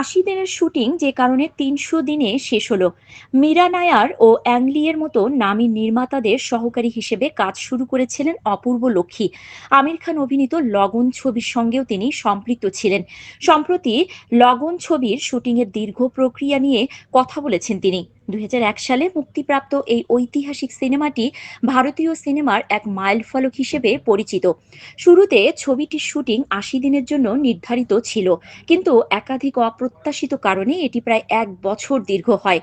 আশি দিনের শুটিং যে কারণে তিনশো দিনে শেষ হলো। মীরা নায়ার ও অ্যাংলিয়ের মতো নামী নির্মাতাদের সহকারী হিসেবে কাজ শুরু করেছিলেন অপূর্ব লক্ষ্মী। আমির খান অভিনীত লগন ছবির সঙ্গেও তিনি সম্পৃক্ত ছিলেন। সম্প্রতি লগন ছবির শুটিংয়ের দীর্ঘ প্রক্রিয়া নিয়ে কথা বলেছেন তিনি। দুই হাজার এক সালে মুক্তিপ্রাপ্ত এই ঐতিহাসিক সিনেমাটি ভারতীয় সিনেমার এক মাইলফলক হিসেবে পরিচিত। শুরুতে ছবিটির শুটিং আশি দিনের জন্য নির্ধারিত ছিল, কিন্তু একাধিক অপ্রত্যাশিত কারণে এটি প্রায় এক বছর দীর্ঘ হয়।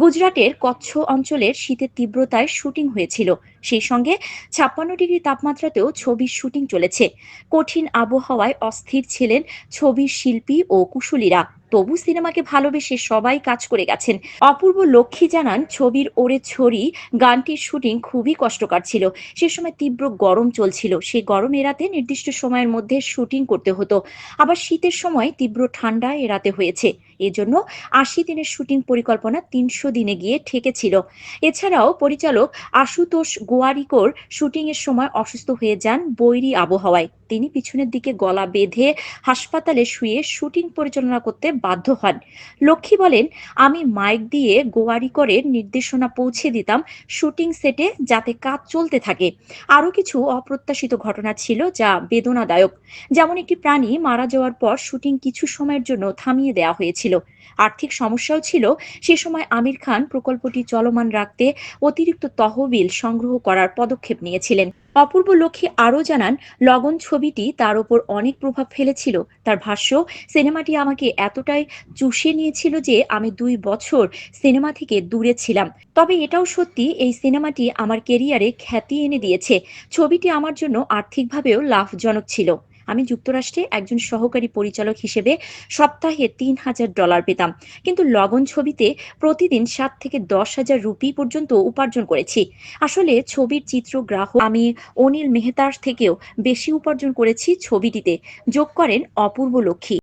গুজরাটের কচ্ছ অঞ্চলের শীতের তীব্রতায় শুটিং হয়েছিল। সেই সঙ্গে ছাপ্পান্ন ডিগ্রি তাপমাত্রাতেও ছবির শুটিং চলেছে। কঠিন আবহাওয়ায় অস্থির ছিলেন ছবির শিল্পী ও কুশলীরা। তবু সিনেমাকে ভালোবেসে সবাই কাজ করে গেছেন। অপূর্ব লক্ষ্মী জানান, ছবির ওরে ছড়ি, গানটির শুটিং খুবই কষ্টকর ছিল। সে সময় তীব্র গরম চলছিল। সেই গরম এড়াতে নির্দিষ্ট সময়ের মধ্যে শুটিং করতে হতো। আবার শীতের সময় তীব্র ঠান্ডা এড়াতে হয়েছে। এজন্য আশি দিনের শুটিং পরিকল্পনা তিনশো দিনে গিয়ে ঠেকেছিল। এছাড়াও পরিচালক আশুতোষ গোয়ারিকোর শুটিং এর সময় অসুস্থ হয়ে যান বৈরী আবহাওয়ায়। তিনি পিছনের দিকে গলা বেঁধে হাসপাতালে শুয়ে শুটিং পরিচালনা করতে বাধ্য হন। লক্ষ্মী বলেন, আমি মাইক দিয়ে গোয়ারি গোয়ারিকরের নির্দেশনা পৌঁছে দিতাম শুটিং সেটে যাতে কাজ চলতে থাকে। আরও কিছু অপ্রত্যাশিত ঘটনা ছিল যা বেদনাদায়ক। যেমন একটি প্রাণী মারা যাওয়ার পর শুটিং কিছু সময়ের জন্য থামিয়ে দেওয়া হয়েছিল। আর্থিক সমস্যাও ছিল। সে সময় আমির খান প্রকল্পটি চলমান রাখতে অতিরিক্ত তহবিল সংগ্রহ করার পদক্ষেপ নিয়েছিলেন। অপূর্ব লক্ষ্মী আরও জানান, লগন ছবিটি তার ওপর অনেক প্রভাব ফেলেছিল। তার ভাষ্য, সিনেমাটি আমাকে এতটাই চুষে নিয়েছিল যে আমি দুই বছর সিনেমা থেকে দূরে ছিলাম। তবে এটাও সত্যি, এই সিনেমাটি আমার কেরিয়ারে খ্যাতি এনে দিয়েছে। ছবিটি আমার জন্য আর্থিকভাবেও লাভজনক ছিল। আমি যুক্তরাষ্ট্রে একজন সহকারী পরিচালক হিসেবে সপ্তাহে তিন হাজার ডলার পেতাম। কিন্তু লগন ছবিতে প্রতিদিন সাত থেকে দশ হাজার রুপি পর্যন্ত উপার্জন করেছি। আসলে ছবির চিত্রগ্রাহক আমি অনিল মেহতার থেকেও বেশি উপার্জন করেছি ছবিটিতে। যোগ করেন অপূর্ব লক্ষ্মী।